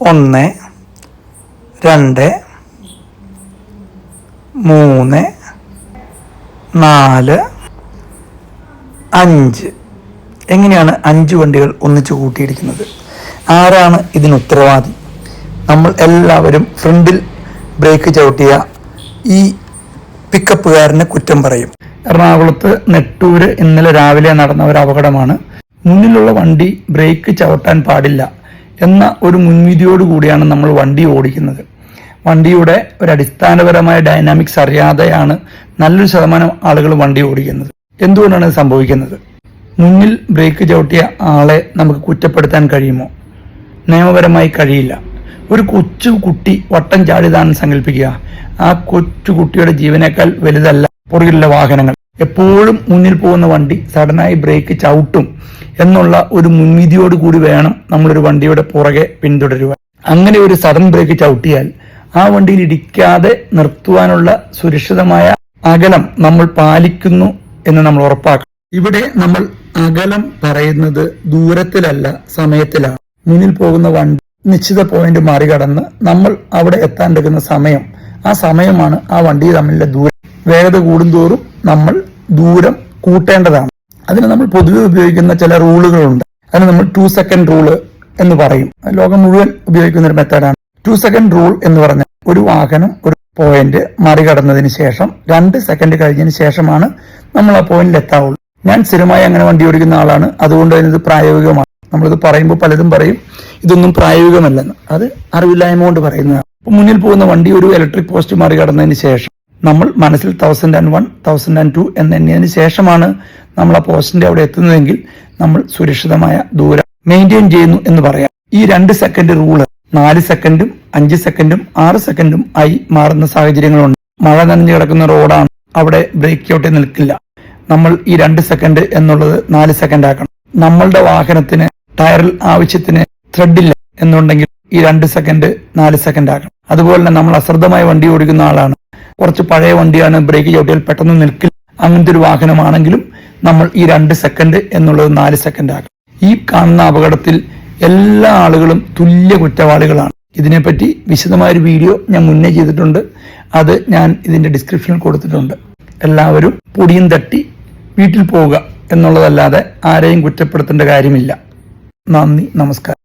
ഒന്ന് രണ്ട് മൂന്ന് നാല് അഞ്ച്. എങ്ങനെയാണ് അഞ്ച് വണ്ടികൾ ഒന്നിച്ച് കൂട്ടിയിരിക്കുന്നത് ആരാണ് ഇതിന് ഉത്തരവാദി? നമ്മൾ എല്ലാവരും ഫ്രണ്ടിൽ ബ്രേക്ക് ചവിട്ടിയ ഈ പിക്കപ്പുകാരന് കുറ്റം പറയും. എറണാകുളത്ത് നെട്ടൂര് ഇന്നലെ രാവിലെ നടന്ന ഒരു അപകടമാണ്. മുന്നിലുള്ള വണ്ടി ബ്രേക്ക് ചവിട്ടാൻ പാടില്ല. എന്ന ഒരു മുൻവിധിയോടുകൂടിയാണ് നമ്മൾ വണ്ടി ഓടിക്കുന്നത്. വണ്ടിയുടെ ഒരു അടിസ്ഥാനപരമായ ഡൈനാമിക്സ് അറിയാതെയാണ് നല്ലൊരു ശതമാനം ആളുകൾ വണ്ടി ഓടിക്കുന്നത്. എന്തുകൊണ്ടാണ് സംഭവിക്കുന്നത്? മുന്നിൽ ബ്രേക്ക് ചവിട്ടിയ ആളെ നമുക്ക് കുറ്റപ്പെടുത്താൻ കഴിയുമോ? നിയമപരമായി കഴിയില്ല. ഒരു കൊച്ചു കുട്ടി വട്ടം ചാടിയതാണെന്ന് സങ്കല്പിക്കുക. ആ കൊച്ചു കുട്ടിയുടെ ജീവനേക്കാൾ വലുതല്ല പുറകിലുള്ള വാഹനങ്ങൾ. എപ്പോഴും മുന്നിൽ പോകുന്ന വണ്ടി സഡനായി ബ്രേക്ക് ചവിട്ടും. എന്നുള്ള ഒരു മുൻവിധിയോട് കൂടി വേണം നമ്മളൊരു വണ്ടിയുടെ പുറകെ പിന്തുടരുവാൻ. അങ്ങനെ ഒരു സഡൻ ബ്രേക്ക് ചവിട്ടിയാൽ ആ വണ്ടിയിൽ ഇടിക്കാതെ നിർത്തുവാനുള്ള സുരക്ഷിതമായ അകലം നമ്മൾ പാലിക്കുന്നു എന്ന് നമ്മൾ ഉറപ്പാക്കണം. ഇവിടെ നമ്മൾ അകലം പറയുന്നത് ദൂരത്തിലല്ല സമയത്തിലാണ്. മുന്നിൽ പോകുന്ന വണ്ടി നിശ്ചിത പോയിന്റ് മറികടന്ന് നമ്മൾ അവിടെ എത്താണ്ടെടുക്കുന്ന സമയം ആ സമയമാണ് ആ വണ്ടി തമ്മിലുള്ള ദൂരം. വേഗത കൂടുന്തോറും നമ്മൾ ദൂരം കൂട്ടേണ്ടതാണ്. അതിന് നമ്മൾ പൊതുവെ ഉപയോഗിക്കുന്ന ചില റൂളുകളുണ്ട്. അതിന് നമ്മൾ ടു സെക്കൻഡ് റൂൾ എന്ന് പറയും. ലോകം മുഴുവൻ ഉപയോഗിക്കുന്ന ഒരു മെത്തേഡാണ് ടു സെക്കൻഡ് റൂൾ എന്ന് പറഞ്ഞാൽ ഒരു വാഹനം ഒരു പോയിന്റ് മറികടന്നതിന് ശേഷം രണ്ട് സെക്കൻഡ് കഴിഞ്ഞതിന് ശേഷമാണ് നമ്മൾ ആ പോയിന്റിൽ എത്താവുള്ളൂ. ഞാൻ സ്ഥിരമായി അങ്ങനെ വണ്ടി ഓടിക്കുന്ന ആളാണ്. അതുകൊണ്ട് തന്നെ ഇത് പ്രായോഗികമാണ്. നമ്മളിത് പറയുമ്പോൾ പലതും പറയും. ഇതൊന്നും പ്രായോഗികമല്ലെന്ന്. അത് അറിവില്ലായ്മ കൊണ്ട് പറയുന്നതാണ്. മുന്നിൽ പോകുന്ന വണ്ടി ഒരു ഇലക്ട്രിക് പോസ്റ്റ് മറികടന്നതിന് ശേഷം നമ്മൾ മനസ്സിൽ thousand and one thousand and two എന്നെണ്ണിയതിന് ശേഷമാണ് നമ്മൾ ആ പോസ്റ്റിന്റെ അവിടെ എത്തുന്നതെങ്കിൽ നമ്മൾ സുരക്ഷിതമായ ദൂരം മെയിന്റെയിൻ ചെയ്യുന്നു എന്ന് പറയാം. ഈ രണ്ട് സെക്കൻഡ് റൂൾ നാല് സെക്കൻഡും അഞ്ച് സെക്കൻഡും ആറ് സെക്കൻഡും ആയി മാറുന്ന സാഹചര്യങ്ങളുണ്ട്. മഴ നനഞ്ഞു കിടക്കുന്ന റോഡാണ്. അവിടെ ബ്രേക്ക് ഔട്ടിൽ നിൽക്കില്ല. നമ്മൾ ഈ രണ്ട് സെക്കൻഡ് എന്നുള്ളത് നാല് സെക്കൻഡ് ആക്കണം. നമ്മളുടെ വാഹനത്തിന് ടയറിൽ ആവശ്യത്തിന് ത്രെഡില്ല എന്നുണ്ടെങ്കിൽ ഈ രണ്ട് സെക്കൻഡ് നാല് സെക്കൻഡ് ആക്കണം. അതുപോലെ തന്നെ നമ്മൾ അശ്രദ്ധമായി വണ്ടി ഓടിക്കുന്ന ആളാണ്. കുറച്ച് പഴയ വണ്ടിയാണ് ബ്രേക്ക് ചവിട്ടിയാൽ പെട്ടെന്ന് നിൽക്കില്ല. അങ്ങനത്തെ ഒരു വാഹനമാണെങ്കിലും നമ്മൾ ഈ രണ്ട് സെക്കൻഡ് എന്നുള്ളത് നാല് സെക്കൻഡ് ആക്കും ഈ കാണുന്ന അപകടത്തിൽ എല്ലാ ആളുകളും തുല്യ കുറ്റവാളികളാണ്. ഇതിനെപ്പറ്റി വിശദമായ ഒരു വീഡിയോ ഞാൻ മുന്നേ ചെയ്തിട്ടുണ്ട്. അത് ഞാൻ ഇതിന്റെ ഡിസ്ക്രിപ്ഷനിൽ കൊടുത്തിട്ടുണ്ട്. എല്ലാവരും പൊടിയും തട്ടി വീട്ടിൽ പോവുക എന്നുള്ളതല്ലാതെ ആരെയും കുറ്റപ്പെടുത്തേണ്ട കാര്യമില്ല. നന്ദി നമസ്കാരം.